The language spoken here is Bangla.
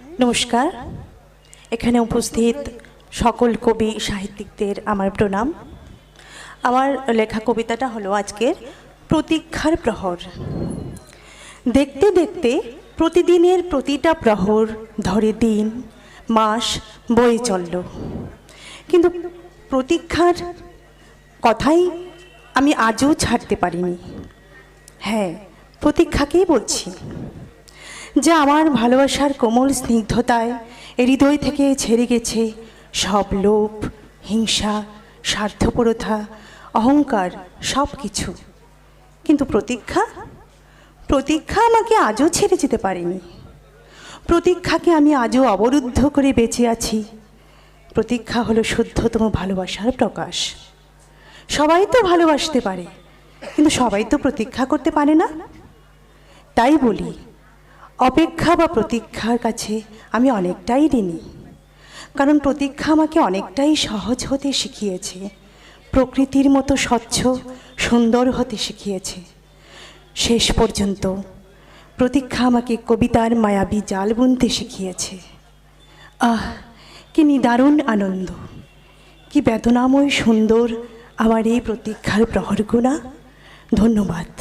নমস্কার। এখানে উপস্থিত সকল কবি সাহিত্যিকদের আমার প্রণাম। আমার লেখা কবিতাটা হলো আজকের প্রতীক্ষার প্রহর। দেখতে দেখতে প্রতিদিনের প্রতিটা প্রহর ধরে দিন, মাস বয়ে চলল। কিন্তু প্রতীক্ষার কথাই আমি আজও ছাড়তে পারিনি। হ্যাঁ প্রতীক্ষাকেই বলছি। যে আমার ভালোবাসার কোমল স্নিগ্ধতায় হৃদয় থেকে ছেড়ে গেছে সব লোভ, হিংসা, স্বার্থপরতা, অহংকার সব কিছু কিন্তু প্রতীক্ষা? প্রতীক্ষা আমাকে আজও ছেড়ে যেতে পারেনি। প্রতীক্ষাকে আমি আজও অবরুদ্ধ করে বেঁচে আছি। প্রতীক্ষা হলো শুদ্ধতম ভালোবাসার প্রকাশ। সবাই তো ভালোবাসতে পারে, কিন্তু সবাই তো প্রতীক্ষা করতে পারে না। তাই বলি অপেক্ষা বা প্রতীক্ষার কাছে আমি অনেকটাই ঋণী। কারণ প্রতীক্ষা আমাকে অনেকটাই সহজ হতে শিখিয়েছে, প্রকৃতির মতো স্বচ্ছ, সুন্দর হতে শিখিয়েছে। শেষ পর্যন্ত প্রতীক্ষা আমাকে কবিতার মায়াবী জাল বুনতে শিখিয়েছে। আহ, কি নিদারুণ আনন্দ! কি বেদনাময় সুন্দর আমার এই প্রতীক্ষার প্রহরগুনা ধন্যবাদ।